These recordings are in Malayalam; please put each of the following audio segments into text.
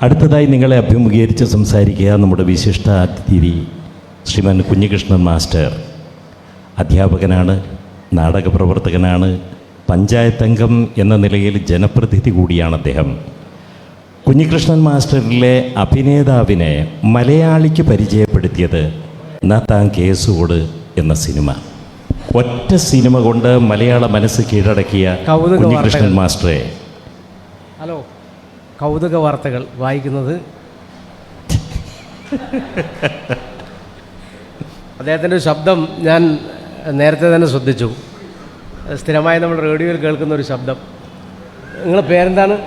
അടുത്തതായി നിങ്ങളെ അഭിമുഖീകരിച്ച് സംസാരിക്കുക നമ്മുടെ വിശിഷ്ട അതിഥി ശ്രീമാൻ കുഞ്ഞികൃഷ്ണൻ മാസ്റ്റർ. അധ്യാപകനാണ് നാടകപ്രവർത്തകനാണ് പഞ്ചായത്ത് അംഗം എന്ന നിലയിൽ ജനപ്രതിനിധി കൂടിയാണ് അദ്ദേഹം. കുഞ്ഞികൃഷ്ണൻ മാസ്റ്ററിലെ അഭിനേതാവിനെ മലയാളിക്ക് പരിചയപ്പെടുത്തിയത് നാത്താൻ കേസുകോട് എന്ന സിനിമ. ഒറ്റ സിനിമ കൊണ്ട് മലയാള മനസ്സ് കീഴടക്കിയ കുഞ്ഞികൃഷ്ണൻ മാസ്റ്ററെ. ഹലോ. കൗതുക വാർത്തകൾ വായിക്കുന്നത് അദ്ദേഹത്തിന്റെ ശബ്ദം ഞാൻ നേരത്തെ തന്നെ ശ്രദ്ധിച്ചു. സ്ഥിരമായി നമ്മൾ റേഡിയോയിൽ കേൾക്കുന്ന ഒരു ശബ്ദം. നിങ്ങളെ പേരെന്താണ്?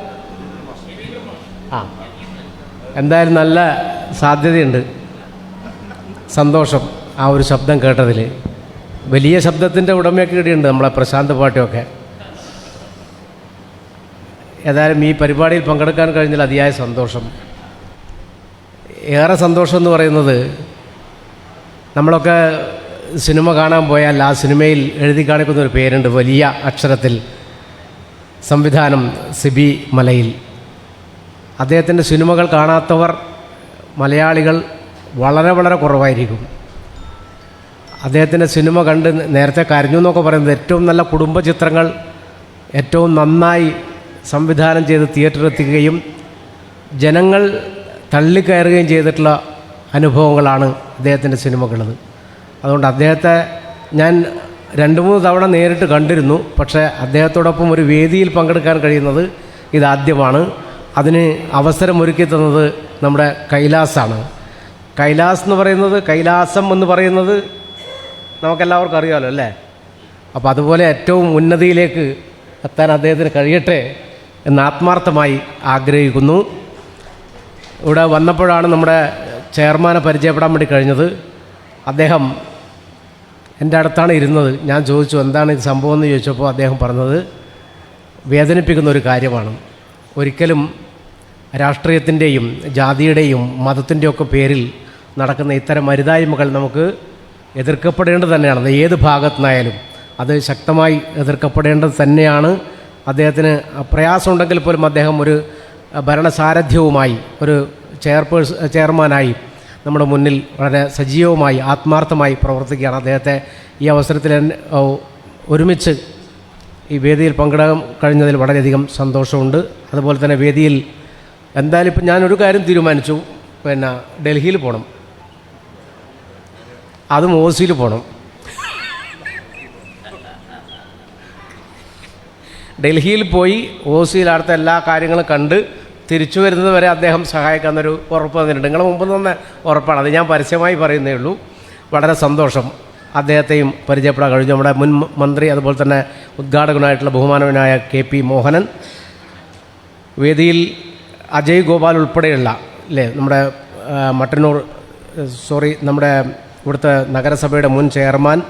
ആ. എന്തായാലും നല്ല സാധ്യതയുണ്ട്. സന്തോഷം ആ ഒരു ശബ്ദം കേട്ടതിൽ. വലിയ ശബ്ദത്തിന്റെ ഉടമയൊക്കെ ഇടിയുണ്ട് നമ്മളെ പ്രശാന്ത് പാട്ടിയൊക്കെ. ഏതായാലും ഈ പരിപാടിയിൽ പങ്കെടുക്കാൻ കഴിഞ്ഞാൽ അതിയായ സന്തോഷം. ഏറെ സന്തോഷം എന്ന് പറയുന്നത് നമ്മളൊക്കെ സിനിമ കാണാൻ പോയാൽ ആ സിനിമയിൽ എഴുതി കാണിക്കുന്ന ഒരു പേരുണ്ട് വലിയ അക്ഷരത്തിൽ സംവിധാനം സിബി മലയിൽ. അദ്ദേഹത്തിന്റെ സിനിമകൾ കാണാത്തവർ മലയാളികൾ വളരെ വളരെ കുറവായിരിക്കും. അദ്ദേഹത്തിന്റെ സിനിമ കണ്ട് നേരത്തെ കരഞ്ഞു എന്നൊക്കെ പറയുന്നത് ഏറ്റവും നല്ല കുടുംബ ചിത്രങ്ങൾ ഏറ്റവും നന്നായി സംവിധാനം ചെയ്ത് തിയേറ്ററിൽ എത്തിക്കുകയും ജനങ്ങൾ തള്ളിക്കയറുകയും ചെയ്തിട്ടുള്ള അനുഭവങ്ങളാണ് അദ്ദേഹത്തിന്റെ സിനിമകളത് അതുകൊണ്ട് അദ്ദേഹത്തെ ഞാൻ രണ്ട് മൂന്ന് തവണ നേരിട്ട് കണ്ടിരുന്നു. പക്ഷേ അദ്ദേഹത്തോടൊപ്പം ഒരു വേദിയിൽ പങ്കെടുക്കാൻ കഴിയുന്നത് ഇതാദ്യമാണ്. അതിന് അവസരമൊരുക്കി തന്നത് നമ്മുടെ കൈലാസാണ്. കൈലാസ് എന്ന് പറയുന്നത് കൈലാസം എന്ന് പറയുന്നത് നമുക്കെല്ലാവർക്കും അറിയാമല്ലോ അല്ലേ? അപ്പോൾ അതുപോലെ ഏറ്റവും ഉന്നതിയിലേക്ക് എത്താൻ അദ്ദേഹത്തിന് കഴിയട്ടെ എന്ന് ആത്മാർത്ഥമായി ആഗ്രഹിക്കുന്നു. ഇവിടെ വന്നപ്പോഴാണ് നമ്മുടെ ചെയർമാനെ പരിചയപ്പെടാൻ വേണ്ടി കഴിഞ്ഞത്. അദ്ദേഹം എന്റെ അടുത്താണ് ഇരുന്നത്. ഞാൻ ചോദിച്ചു എന്താണ് ഇത് സംഭവം? എന്ന് ചോദിച്ചപ്പോൾ അദ്ദേഹം പറഞ്ഞത് വേദനിപ്പിക്കുന്ന ഒരു കാര്യമാണ്. ഒരിക്കലും രാഷ്ട്രീയത്തിന്റെയും ജാതിയുടെയും മതത്തിന്റെയൊക്കെ പേരിൽ നടക്കുന്ന ഇത്തരം മരുതായ്മകൾ നമുക്ക് എതിർക്കപ്പെടേണ്ടത് തന്നെയാണ്. ഏത് ഭാഗത്തുനിന്നായാലും അത് ശക്തമായി എതിർക്കപ്പെടേണ്ടത് തന്നെയാണ്. അദ്ദേഹത്തിന് പ്രയാസമുണ്ടെങ്കിൽ പോലും അദ്ദേഹം ഒരു ഭരണസാരഥ്യവുമായി ഒരു ചെയർപേഴ്സ് ചെയർമാനായി നമ്മുടെ മുന്നിൽ വളരെ സജീവമായി ആത്മാർത്ഥമായി പ്രവർത്തിക്കുകയാണ്. അദ്ദേഹത്തെ ഈ അവസരത്തിൽ ഒരുമിച്ച് ഈ വേദിയിൽ പങ്കെടുക്കാൻ കഴിഞ്ഞതിൽ വളരെയധികം സന്തോഷമുണ്ട്. അതുപോലെ തന്നെ വേദിയിൽ എന്തായാലും ഇപ്പം ഞാനൊരു കാര്യം തീരുമാനിച്ചു. പിന്നെ ഡൽഹിയിൽ പോകണം. അതും ഓസിയിൽ പോകണം. ഡൽഹിയിൽ പോയി ഓസിയിൽ അടുത്ത എല്ലാ കാര്യങ്ങളും കണ്ട് തിരിച്ചു വരുന്നത് വരെ അദ്ദേഹം സഹായിക്കാമെന്നൊരു ഉറപ്പ് തന്നിട്ടുണ്ട്. നിങ്ങൾ മുമ്പ് തന്നെ ഉറപ്പാണ്. അത് ഞാൻ പരസ്യമായി പറയുന്നേ ഉള്ളൂ. വളരെ സന്തോഷം അദ്ദേഹത്തെയും പരിചയപ്പെടാൻ കഴിഞ്ഞു. നമ്മുടെ മുൻ മന്ത്രി അതുപോലെ തന്നെ ഉദ്ഘാടകനായിട്ടുള്ള ബഹുമാനവനായ കെ പി മോഹനൻ. വേദിയിൽ അജയ് ഗോപാൽ ഉൾപ്പെടെയുള്ള അല്ലേ നമ്മുടെ മട്ടന്നൂർ സോറി നമ്മുടെ ഇവിടുത്തെ നഗരസഭയുടെ മുൻ ചെയർമാൻ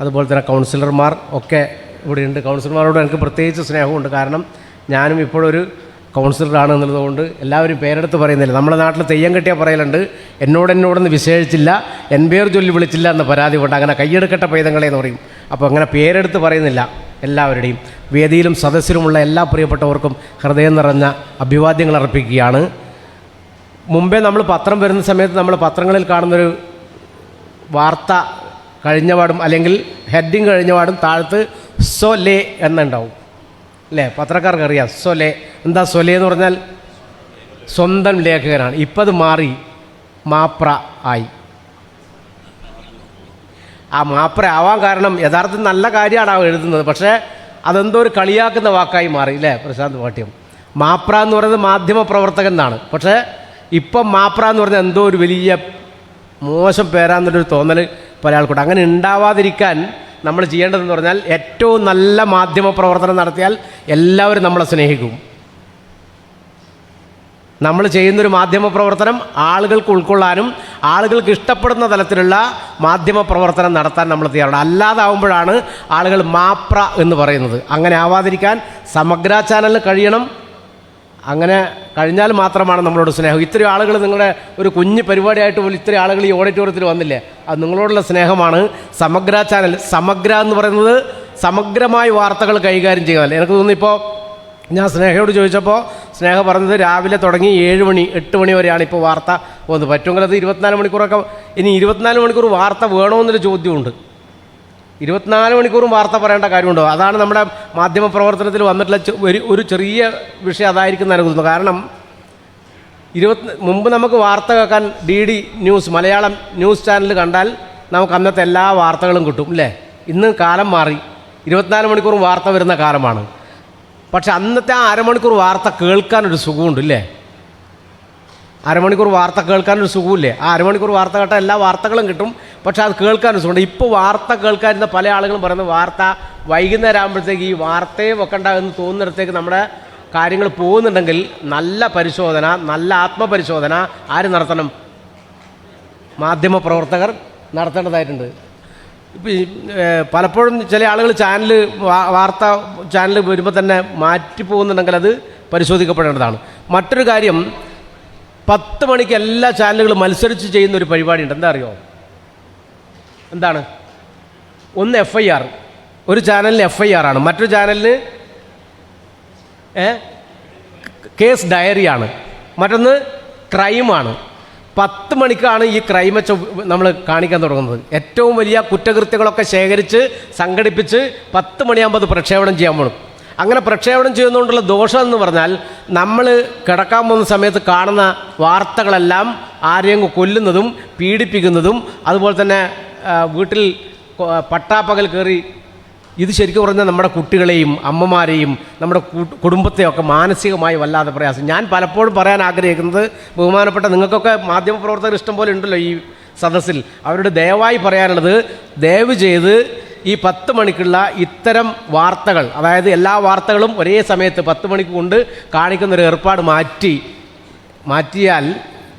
അതുപോലെ തന്നെ കൗൺസിലർമാർ ഒക്കെ ഇവിടെയുണ്ട്. കൗൺസിലർമാരോട് എനിക്ക് പ്രത്യേകിച്ച് സ്നേഹമുണ്ട്. കാരണം ഞാനും ഇപ്പോഴൊരു കൗൺസിലറാണ് എന്നുള്ളതുകൊണ്ട് എല്ലാവരും പേരെടുത്ത് പറയുന്നില്ല. നമ്മുടെ നാട്ടിൽ തെയ്യം കെട്ടിയ പറയലുണ്ട്. എന്നോട് എന്നോടൊന്ന് വിശേഷിച്ചില്ല. എൻ പേർ ചൊല്ലി വിളിച്ചില്ല എന്ന പരാതി കൊണ്ട് അങ്ങനെ കയ്യെടുക്കട്ട പൈതങ്ങളെ എന്ന് പറയും. അപ്പോൾ അങ്ങനെ പേരെടുത്ത് പറയുന്നില്ല എല്ലാവരുടെയും. വേദിയിലും സദസ്സിലുമുള്ള എല്ലാ പ്രിയപ്പെട്ടവർക്കും ഹൃദയം നിറഞ്ഞ അഭിവാദ്യങ്ങൾ അർപ്പിക്കുകയാണ്. മുമ്പേ നമ്മൾ പത്രം വരുന്ന സമയത്ത് നമ്മൾ പത്രങ്ങളിൽ കാണുന്നൊരു വാർത്ത കഴിഞ്ഞപാടും അല്ലെങ്കിൽ ഹെഡിങ് കഴിഞ്ഞപാടും താഴത്ത് സൊലെ എന്നുണ്ടാവും. അല്ലേ പത്രക്കാർക്ക് അറിയാം. സൊലെ. എന്താ സൊലെ എന്ന് പറഞ്ഞാൽ? സ്വന്തം ലേഖകനാണ്. ഇപ്പം അത് മാറി. മാപ്ര ആയി. ആ മാപ്ര ആവാൻ കാരണം യഥാർത്ഥത്തിൽ നല്ല കാര്യമാണ് ആ എഴുതുന്നത്. പക്ഷേ അതെന്തോ ഒരു കളിയാക്കുന്ന വാക്കായി മാറി. അല്ലേ പ്രശാന്ത് പാട്യം മാപ്ര എന്ന് പറയുന്നത് മാധ്യമ പ്രവർത്തകൻ എന്നാണ്. പക്ഷേ ഇപ്പം മാപ്ര എന്ന് പറഞ്ഞാൽ എന്തോ ഒരു വലിയ മോശം പേരാന്നൊരു തോന്നൽ പല ആൾക്കൂടെ അങ്ങനെ ഉണ്ടാവാതിരിക്കാൻ നമ്മൾ ചെയ്യേണ്ടതെന്ന് പറഞ്ഞാൽ ഏറ്റവും നല്ല മാധ്യമ പ്രവർത്തനം നടത്തിയാൽ എല്ലാവരും നമ്മളെ സ്നേഹിക്കും. നമ്മൾ ചെയ്യുന്നൊരു മാധ്യമ പ്രവർത്തനം ആളുകൾക്ക് ഉൾക്കൊള്ളാനും ആളുകൾക്ക് ഇഷ്ടപ്പെടുന്ന തലത്തിലുള്ള മാധ്യമ പ്രവർത്തനം നടത്താൻ നമ്മൾ തയ്യാറുണ്ട് അല്ലാതാവുമ്പോഴാണ് ആളുകൾ മാപ്ര എന്ന് പറയുന്നത്. അങ്ങനെ ആവാതിരിക്കാൻ സമഗ്ര ചാനലിന് കഴിയണം. അങ്ങനെ കഴിഞ്ഞാൽ മാത്രമാണ് നമ്മളോട് സ്നേഹം. ഇത്രയും ആളുകൾ നിങ്ങളുടെ ഒരു കുഞ്ഞു പരിപാടിയായിട്ട് പോലും ഇത്രയും ആളുകൾ ഈ ഓഡിറ്റോറിയത്തിൽ വന്നില്ലേ? അത് നിങ്ങളോടുള്ള സ്നേഹമാണ്. സമഗ്ര ചാനൽ സമഗ്ര എന്ന് പറയുന്നത് സമഗ്രമായ വാർത്തകൾ കൈകാര്യം ചെയ്യുന്നതല്ലേ എനിക്ക് തോന്നുന്നു ഇപ്പോൾ ഞാൻ സ്നേഹയോട് ചോദിച്ചപ്പോൾ സ്നേഹ പറഞ്ഞത് രാവിലെ തുടങ്ങി ഏഴ് മണി എട്ട് മണി വരെയാണ് ഇപ്പോൾ വാർത്ത പോകുന്നത് പറ്റുമെങ്കിൽ അത് ഇരുപത്തിനാല് മണിക്കൂറൊക്കെ ഇനി ഇരുപത്തിനാല് മണിക്കൂർ വാർത്ത വേണമെന്നൊരു ചോദ്യമുണ്ട്. ഇരുപത്തിനാല് മണിക്കൂറും വാർത്ത പറയേണ്ട കാര്യമുണ്ടോ? അതാണ് നമ്മുടെ മാധ്യമ പ്രവർത്തനത്തിൽ വന്നിട്ടുള്ള ഒരു- ചെറിയ വിഷയം അതായിരിക്കും എന്ന് കാരണം ഇരുപത്തി മുമ്പ് നമുക്ക് വാർത്ത കേൾക്കാൻ D D news Malayalam news channel കണ്ടാൽ നമുക്ക് അന്നത്തെ എല്ലാ വാർത്തകളും കിട്ടും അല്ലേ ഇന്ന് കാലം മാറി. ഇരുപത്തിനാല് മണിക്കൂറും വാർത്ത വരുന്ന കാലമാണ്. പക്ഷെ അന്നത്തെ ആ അരമണിക്കൂർ വാർത്ത കേൾക്കാനൊരു സുഖമുണ്ട് ഇല്ലേ? അരമണിക്കൂർ വാർത്ത കേൾക്കാനൊരു സുഖമില്ലേ ആ അരമണിക്കൂർ വാർത്ത കേട്ടാൽ എല്ലാ വാർത്തകളും കിട്ടും. പക്ഷെ അത് കേൾക്കാൻ സുഖമുണ്ട്. ഇപ്പോൾ വാർത്ത കേൾക്കാതിരുന്ന പല ആളുകളും പറയുന്നത് വാർത്ത വൈകുന്നേരം ആകുമ്പോഴത്തേക്ക് ഈ വാർത്തയെ വെക്കണ്ട എന്ന് തോന്നുന്നിടത്തേക്ക് നമ്മുടെ കാര്യങ്ങൾ പോകുന്നുണ്ടെങ്കിൽ നല്ല പരിശോധന നല്ല ആത്മപരിശോധന ആര് നടത്തണം? മാധ്യമ പ്രവർത്തകർ നടത്തേണ്ടതായിട്ടുണ്ട്. ഇപ്പം പലപ്പോഴും ചില ആളുകൾ ചാനൽ വാർത്ത ചാനൽ വരുമ്പോൾ തന്നെ മാറ്റി പോകുന്നുണ്ടെങ്കിൽ അത് പരിശോധിക്കപ്പെടേണ്ടതാണ്. മറ്റൊരു കാര്യം പത്ത് മണിക്ക് എല്ലാ ചാനലുകളും മത്സരിച്ച് ചെയ്യുന്ന ഒരു പരിപാടിയുണ്ട്. എന്താ അറിയോ? എന്താണ്? ഒന്ന് എഫ് ഐ ആർ ഒരു ചാനലിന് എഫ് ഐ ആർ ആണ്. മറ്റൊരു ചാനലിന് കേസ് ഡയറിയാണ് മറ്റൊന്ന് ക്രൈമാണ് പത്ത് മണിക്കാണ് ഈ ക്രൈമച്ച നമ്മൾ കാണിക്കാൻ തുടങ്ങുന്നത്. ഏറ്റവും വലിയ കുറ്റകൃത്യങ്ങളൊക്കെ ശേഖരിച്ച് സംഘടിപ്പിച്ച് പത്ത് മണിയാകുമ്പോൾ അത് പ്രക്ഷേപണം ചെയ്യാൻ പോകും അങ്ങനെ പ്രക്ഷേപണം ചെയ്യുന്നതുകൊണ്ടുള്ള ദോഷം എന്ന് പറഞ്ഞാൽ നമ്മൾ കിടക്കാൻ പോകുന്ന സമയത്ത് കാണുന്ന വാർത്തകളെല്ലാം ആരെയും കൊല്ലുന്നതും പീഡിപ്പിക്കുന്നതും അതുപോലെ തന്നെ വീട്ടിൽ പട്ടാപ്പകൽ കയറി ഇത് ശരിക്കും പറഞ്ഞാൽ നമ്മുടെ കുട്ടികളെയും അമ്മമാരെയും നമ്മുടെ കുടുംബത്തെയൊക്കെ മാനസികമായി വല്ലാതെ പ്രയാസം. ഞാൻ പലപ്പോഴും പറയാൻ ആഗ്രഹിക്കുന്നത് ബഹുമാനപ്പെട്ട നിങ്ങൾക്കൊക്കെ മാധ്യമപ്രവർത്തകർ ഇഷ്ടം പോലെ ഉണ്ടല്ലോ ഈ സദസ്സിൽ. അവരോട് ദയവായി പറയാനുള്ളത് ദയവ് ചെയ്ത് ഈ പത്ത് മണിക്കുള്ള ഇത്തരം വാർത്തകൾ അതായത് എല്ലാ വാർത്തകളും ഒരേ സമയത്ത് പത്ത് മണിക്ക് കൊണ്ട് കാണിക്കുന്നൊരു ഏർപ്പാട് മാറ്റി മാറ്റിയാൽ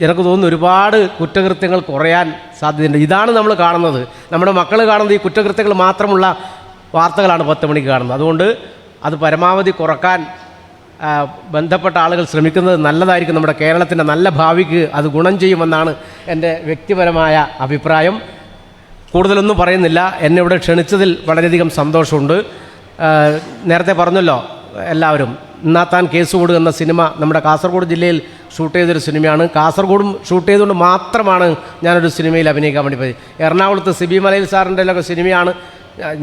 എനിക്ക് തോന്നുന്നു ഒരുപാട് കുറ്റകൃത്യങ്ങൾ കുറയാൻ സാധ്യതയുണ്ട്. ഇതാണ് നമ്മൾ കാണുന്നത്. നമ്മുടെ മക്കൾ കാണുന്നത് ഈ കുറ്റകൃത്യങ്ങൾ മാത്രമുള്ള വാർത്തകളാണ് പത്ത് മണിക്ക് കാണുന്നത്. അതുകൊണ്ട് അത് പരമാവധി കുറയ്ക്കാൻ ബന്ധപ്പെട്ട ആളുകൾ ശ്രമിക്കുന്നത് നല്ലതായിരിക്കും. നമ്മുടെ കേരളത്തിന്റെ നല്ല ഭാവിക്ക് അത് ഗുണം ചെയ്യുമെന്നാണ് എന്റെ വ്യക്തിപരമായ അഭിപ്രായം. കൂടുതലൊന്നും പറയുന്നില്ല. എന്നെ ഇവിടെ ക്ഷണിച്ചതിൽ വളരെയധികം സന്തോഷമുണ്ട്. നേരത്തെ പറഞ്ഞല്ലോ എല്ലാവരും ഇന്നാത്താൻ കേസ് എന്ന സിനിമ നമ്മുടെ കാസർഗോഡ് ജില്ലയിൽ ഷൂട്ട് ചെയ്തൊരു സിനിമയാണ്. കാസർഗോഡും ഷൂട്ട് ചെയ്തുകൊണ്ട് മാത്രമാണ് ഞാനൊരു സിനിമയിൽ അഭിനയിക്കാൻ വേണ്ടി പോയി എറണാകുളത്ത് സിബി മലയിൽ സാറിന്റെ ഒക്കെ സിനിമയാണ്.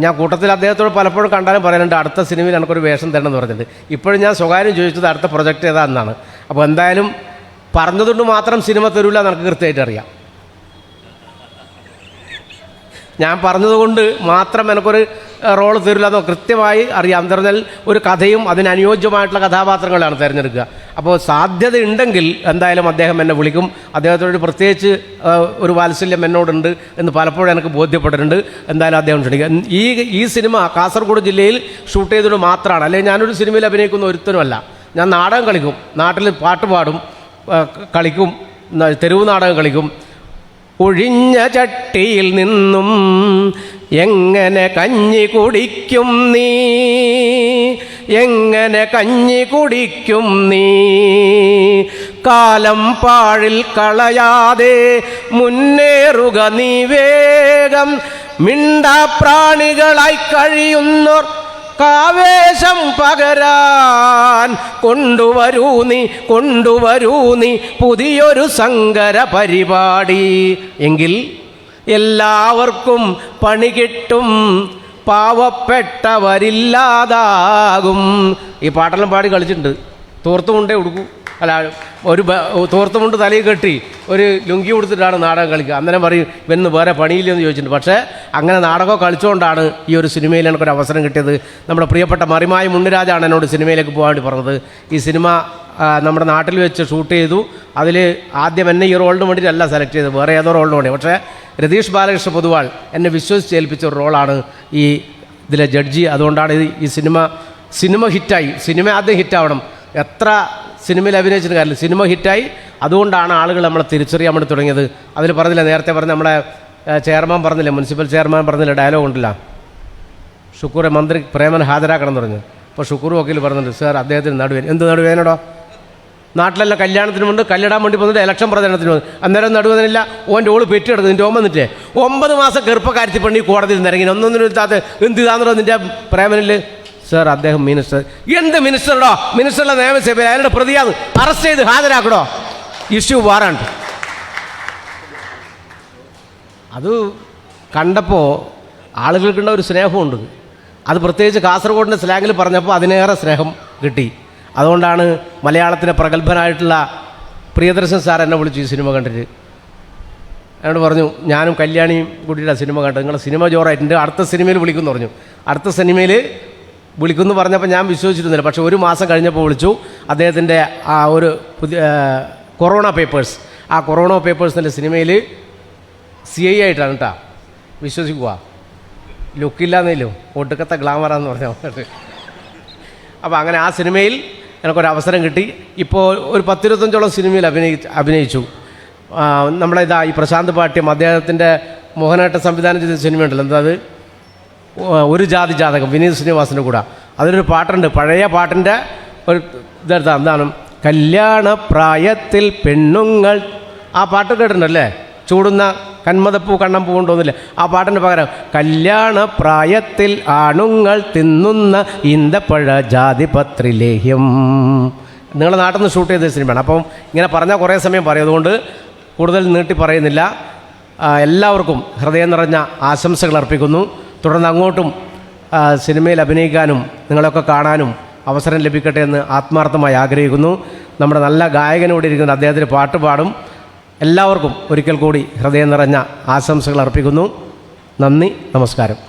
ഞാൻ കൂട്ടത്തിൽ അദ്ദേഹത്തോട് പലപ്പോഴും കണ്ടാലും പറയാനുണ്ട് അടുത്ത സിനിമയിൽ എനിക്കൊരു വേഷം തരണം എന്ന് പറഞ്ഞിട്ട്. ഇപ്പോഴും ഞാൻ സ്വകാര്യം ചോദിച്ചത് അടുത്ത പ്രൊജക്റ്റ് ഏതാണെന്നാണ് അപ്പോൾ എന്തായാലും പറഞ്ഞതുകൊണ്ട് മാത്രം സിനിമ തരൂല എനിക്ക് കൃത്യമായിട്ട് അറിയാം. ഞാൻ പറഞ്ഞതുകൊണ്ട് മാത്രം എനിക്കൊരു റോൾ തരില്ല എന്നോ കൃത്യമായി അറിയാം. എന്തെന്നാൽ ഒരു കഥയും അതിനനുയോജ്യമായിട്ടുള്ള കഥാപാത്രങ്ങളാണ് തിരഞ്ഞെടുക്കുക. അപ്പോൾ സാധ്യത ഉണ്ടെങ്കിൽ എന്തായാലും അദ്ദേഹം എന്നെ വിളിക്കും. അദ്ദേഹത്തോട് പ്രത്യേകിച്ച് ഒരു വാത്സല്യം എന്നോടുണ്ട് എന്ന് പലപ്പോഴും എനിക്ക് ബോധ്യപ്പെട്ടിട്ടുണ്ട്. എന്തായാലും അദ്ദേഹം ക്ഷണിക്കുക ഈ ഈ സിനിമ കാസർഗോഡ് ജില്ലയിൽ ഷൂട്ട് ചെയ്തത് മാത്രമാണ്. അല്ലെങ്കിൽ ഞാനൊരു സിനിമയിൽ അഭിനയിക്കുന്ന ഒരുത്തനുമല്ല. ഞാൻ നാടകം കളിക്കും. നാട്ടിൽ പാട്ട് പാടും കളിക്കും തെരുവ് നാടകം കളിക്കും. ഒഴിഞ്ഞ ചട്ടിയിൽ നിന്നും എങ്ങനെ കഞ്ഞി കുടിക്കും നീ? എങ്ങനെ കഞ്ഞി കുടിക്കും നീ? കാലം പാഴിൽ കളയാതെ മുന്നേറുക നീ വേഗം. മിണ്ടാപ്രാണികളായി കഴിയുന്നോർ കാവേശം പകരാൻ കൊണ്ടുവരൂ നീ കൊണ്ടുവരൂ നീ പുതിയൊരു സങ്കര പരിപാടി. എങ്കിൽ എല്ലാവർക്കും പണി കിട്ടും പാവപ്പെട്ടവരില്ലാതാകും. ഈ പാട്ടെല്ലാം പാടി കളിച്ചിട്ടുണ്ട്. തോർത്തുകൊണ്ടേ ഉടുക്കൂ. അല്ല ഒരു തോർത്തുമുണ്ട് തലയിൽ കെട്ടി ഒരു ലുങ്കി കൊടുത്തിട്ടാണ് നാടകം കളിക്കുക. അന്നേരം പറയും ഇവന്ന് വേറെ പണിയില്ലെന്ന് ചോദിച്ചിട്ടുണ്ട്. പക്ഷേ അങ്ങനെ നാടകം കളിച്ചുകൊണ്ടാണ് ഈ ഒരു സിനിമയിൽ എനിക്കൊരു അവസരം കിട്ടിയത്. നമ്മുടെ പ്രിയപ്പെട്ട മറിമായ മുണ്ണിരാജാണ് എന്നോട് സിനിമയിലേക്ക് പോകാൻ വേണ്ടി പറഞ്ഞത്. ഈ സിനിമ നമ്മുടെ നാട്ടിൽ വെച്ച് ഷൂട്ട് ചെയ്തു. അതിൽ ആദ്യം എന്നെ ഈ റോളിന് വേണ്ടിയിട്ടല്ല സെലക്ട് ചെയ്തത്. വേറെ ഏതോ റോളിന് വേണ്ടി. പക്ഷേ രതീഷ് ബാലകൃഷ്ണ പൊതുവാൾ എന്നെ വിശ്വസിച്ച് ഏൽപ്പിച്ച ഒരു റോളാണ് ഈ ഇതിലെ ജഡ്ജി. അതുകൊണ്ടാണ് ഈ സിനിമ സിനിമ ഹിറ്റായി. സിനിമ ആദ്യം ഹിറ്റാവണം. എത്ര സിനിമയിൽ അഭിനയിച്ചിട്ട് കാര്യമില്ല സിനിമ ഹിറ്റായി. അതുകൊണ്ടാണ് ആളുകൾ നമ്മളെ തിരിച്ചറിയാൻ വേണ്ടി തുടങ്ങിയത്. അതിൽ പറഞ്ഞില്ല നേരത്തെ പറഞ്ഞ നമ്മുടെ ചെയർമാൻ പറഞ്ഞില്ലേ മുനിസിപ്പൽ ചെയർമാൻ പറഞ്ഞില്ല ഡയലോഗ് ഉണ്ടല്ല. ഷുക്കൂറെ മന്ത്രി പ്രേമൻ ഹാജരാക്കണം പറഞ്ഞു. അപ്പോൾ ഷുക്കൂർ വക്കീൽ പറഞ്ഞിട്ടുണ്ട് സാർ അദ്ദേഹത്തിന് നടുവേൻ എന്ത് നടുവേനോടോ നാട്ടിലെല്ലാം കല്യാണത്തിന് മുണ്ട് കല്ലിടാൻ വേണ്ടി പോകുന്നത് ഇലക്ഷൻ പ്രചരണത്തിന് വന്നു അന്നേരം നടുവതിനില്ല ഓന്റെ ഓൾ പെറ്റി കിടക്കുന്നു നിന്റെ ഓമ്മ ഒമ്പത് മാസം ഗർഭകാര്യത്തിൽ പെണ്ണി കോടതിയിൽ നിന്നിറങ്ങി ഒന്നൊന്നും ഇല്ലാത്ത എന്ത് ഇതാന്നുള്ളത് നിന്റെ പ്രേമനിൽ സാർ അദ്ദേഹം മിനിസ്റ്റർ എന്ത് മിനിസ്റ്ററോ മിനിസ്റ്ററുടെ നിയമസഭയിൽ അയാളുടെ പ്രതിയാണ് അറസ്റ്റ് ചെയ്ത് ഹാജരാക്കണോ? ഇഷ്യൂ വാറണ്ട് അത് കണ്ടപ്പോൾ ആളുകൾക്കുള്ള ഒരു സ്നേഹമുണ്ട്. അത് പ്രത്യേകിച്ച് കാസർഗോഡിന്റെ സ്ലാങ്ങിൽ പറഞ്ഞപ്പോൾ അതിനേറെ സ്നേഹം കിട്ടി. അതുകൊണ്ടാണ് മലയാളത്തിലെ പ്രഗത്ഭനായിട്ടുള്ള പ്രിയദർശൻ സാർ എന്നെ വിളിച്ചു ഈ സിനിമ കണ്ടിട്ട്. എന്നോട് പറഞ്ഞു ഞാനും കല്യാണിയും കൂടിയിട്ട് സിനിമ കണ്ടു നിങ്ങളുടെ സിനിമ ജോറായിട്ടുണ്ട്. അടുത്ത സിനിമയിൽ വിളിക്കുമെന്ന് പറഞ്ഞു. അടുത്ത സിനിമയിൽ വിളിക്കുമെന്ന് പറഞ്ഞപ്പോൾ ഞാൻ വിശ്വസിച്ചിരുന്നില്ല. പക്ഷേ ഒരു മാസം കഴിഞ്ഞപ്പോൾ വിളിച്ചു. അദ്ദേഹത്തിന്റെ ആ ഒരു പുതിയ കൊറോണ പേപ്പേഴ്സ്. ആ കൊറോണ പേപ്പേഴ്സിന്റെ സിനിമയിൽ സി ഐ ആയിട്ടാണ് കേട്ടോ. വിശ്വസിക്കുക ലുക്കില്ലാന്നേലും ഒടുക്കത്തെ ഗ്ലാമറാന്ന് പറഞ്ഞാൽ അപ്പോൾ അങ്ങനെ ആ സിനിമയിൽ എനിക്കൊരു അവസരം കിട്ടി. ഇപ്പോൾ ഒരു പത്തിരുപത്തഞ്ചോളം സിനിമയിൽ അഭിനയി അഭിനയിച്ചു. നമ്മളെ ഇതാ ഈ പ്രശാന്ത് പാട്യം അദ്ദേഹത്തിന്റെ മോഹനാട്ട സംവിധാനം ചെയ്ത സിനിമയുണ്ടല്ലോ. എന്താ അത്? ഒരു ജാതി ജാതകം വിനീത് ശ്രീനിവാസിന്റെ കൂടെ. അതിനൊരു പാട്ടുണ്ട് പഴയ പാട്ടിന്റെ ഒരു ഇതെടുത്താ എന്താണ്? കല്യാണ പ്രായത്തിൽ പെണ്ണുങ്ങൾ. ആ പാട്ട് കേട്ടിട്ടുണ്ടല്ലേ? ചൂടുന്ന കന്മതപ്പൂ കണ്ണം കൊണ്ടുവന്നില്ലേ ആ പാട്ടിന് പകരം കല്യാണ പ്രായത്തിൽ ആണുങ്ങൾ തിന്നുന്ന ഈന്തപ്പഴ ജാതിപത്രിലേഹ്യം. നിങ്ങളുടെ നാട്ടിൽ നിന്ന് ഷൂട്ട് ചെയ്ത സിനിമയാണ്. അപ്പം ഇങ്ങനെ പറഞ്ഞാൽ കുറേ സമയം പറയും. അതുകൊണ്ട് കൂടുതൽ നീട്ടി പറയുന്നില്ല. എല്ലാവർക്കും ഹൃദയം നിറഞ്ഞ ആശംസകൾ അർപ്പിക്കുന്നു. തുടർന്ന് അങ്ങോട്ടും സിനിമയിൽ അഭിനയിക്കാനും നിങ്ങളൊക്കെ കാണാനും അവസരം ലഭിക്കട്ടെ എന്ന് ആത്മാർത്ഥമായി ആഗ്രഹിക്കുന്നു. നമ്മുടെ നല്ല ഗായകനോട് ഇരിക്കുന്ന അദ്ദേഹത്തിന് പാട്ട് പാടും. എല്ലാവർക്കും ഒരിക്കൽ കൂടി ഹൃദയം നിറഞ്ഞ ആശംസകൾ അർപ്പിക്കുന്നു. നന്ദി നമസ്കാരം.